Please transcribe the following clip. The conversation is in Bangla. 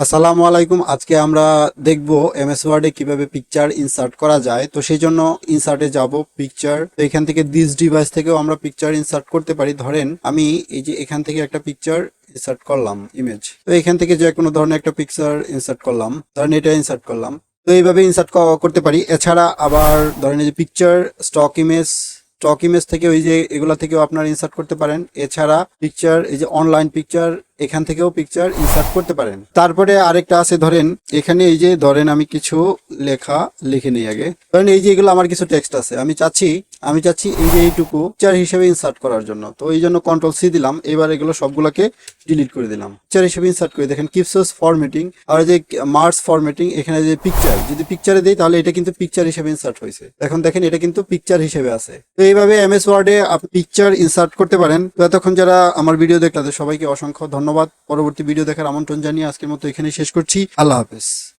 আসসালামু আলাইকুম। আজকে আমরা দেখব এমএস ওয়ার্ডে কীভাবে পিকচার ইনসার্ট করা যায়। তো সেই জন্য ইনসার্টে যাব পিকচার তো এখান থেকে দিস ডিভাইস থেকেও আমরা পিকচার ইনসার্ট করতে পারি। ধরেন আমি এই যে এখান থেকে একটা পিকচার ইনসার্ট করলাম ইমেজ তো এখান থেকে যে কোনো ধরনের একটা পিকচার ইনসার্ট করলাম, ধরেন এটা ইনসার্ট করলাম। তো এইভাবে ইনসার্ট করতে পারি। এছাড়া আবার ধরেন এই যে picture stock image stock image থেকে ওই যে এগুলা থেকেও আপনারা ইনসার্ট করতে পারেন। এছাড়া পিকচার এই যে অনলাইন পিকচার এখান থেকেও পিকচার ইনসার্ট করতে পারেন। তারপরে আরেকটা আছে ধরেন, এখানে এই যে ধরেন আমি কিছু লেখা লিখে নিই আগে। ধরেন এই যে এগুলো আমার কিছু টেক্সট আছে। আমি চাচ্ছি আমি চাচ্ছি এই যে এইটুকু পিকচার হিসেবে ইনসার্ট করার জন্য। তো এই জন্য কন্ট্রোল সি দিলাম, এবার এগুলো সবগুলোকে ডিলিট করে দিলাম। পিকচার হিসেবে ইনসার্ট করে দেখেন কিপসোস ফরম্যাটিং আর যে মার্স ফরম্যাটিং এখানে যে পিকচার যদি পিকচারে দিই তাহলে এটা কিন্তু পিকচার হিসেবে ইনসার্ট হয়েছে। এখন দেখেন এটা কিন্তু পিকচার হিসেবে আছে। তো এইভাবে এমএস ওয়ার্ডে আপনি পিকচার ইনসার্ট করতে পারেন। তো এতক্ষণ যারা আমার ভিডিও দেখলে সবাইকে অসংখ্য ধন্যবাদ। পরবর্তী ভিডিও দেখার আমন্ত্রণ জানিয়ে আজকের মতো এখানে শেষ করছি। আল্লাহ হাফেজ।